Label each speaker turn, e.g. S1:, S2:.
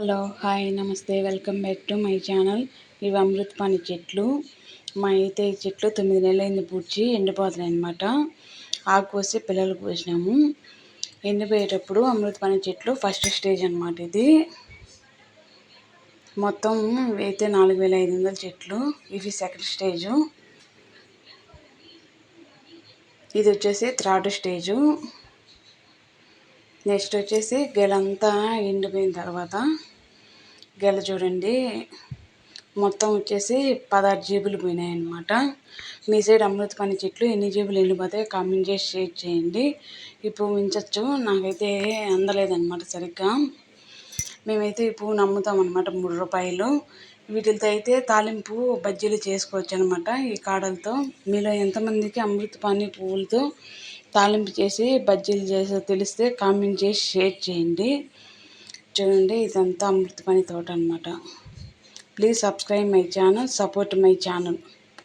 S1: Hello hi నమస్తే welcome back to my channel. ఇవి అమృతపాణి చెట్లు. మా అయితే ఈ చెట్లు తొమ్మిది నెలలైంది పూడ్చి ఎండిపోతున్నాయి అనమాట ఆకు కోసి పిల్లలు పోసినాము. ఎండిపోయేటప్పుడు అమృతపాణి చెట్లు ఫస్ట్ స్టేజ్ అనమాట ఇది. మొత్తం అయితే నాలుగు వేల ఐదు వందల చెట్లు. ఇవి సెకండ్ స్టేజు. ఇది వచ్చేసి థర్డ్ స్టేజు. నెక్స్ట్ వచ్చేసి గెలంతా ఎండిపోయిన తర్వాత గెల చూడండి. మొత్తం వచ్చేసి పదహారు జీబులు పోయినాయి అనమాట మీ సైడ్ అమృతపాణి చెట్లు ఎన్ని జీబులు ఎండిపోతాయి కామెంట్ చేసి షేర్ చేయండి. ఇప్పుడు మించచ్చు నాకైతే అందలేదన్నమాట సరిగ్గా. మేమైతే ఈ పువ్వును అమ్ముతాం అనమాట మూడు రూపాయలు. వీటితో అయితే తాలింపు బజ్జీలు చేసుకోవచ్చు అనమాట ఈ కాడలతో. మీలో ఎంతమందికి అమృతపాణి పువ్వులతో తాలింపు చేసి బజ్జీలు చేసి తెలిస్తే కామెంట్ చేసి షేర్ చేయండి. చూడండి ఇదంతా అమృతపాణి తోట అనమాట please subscribe my channel support my channel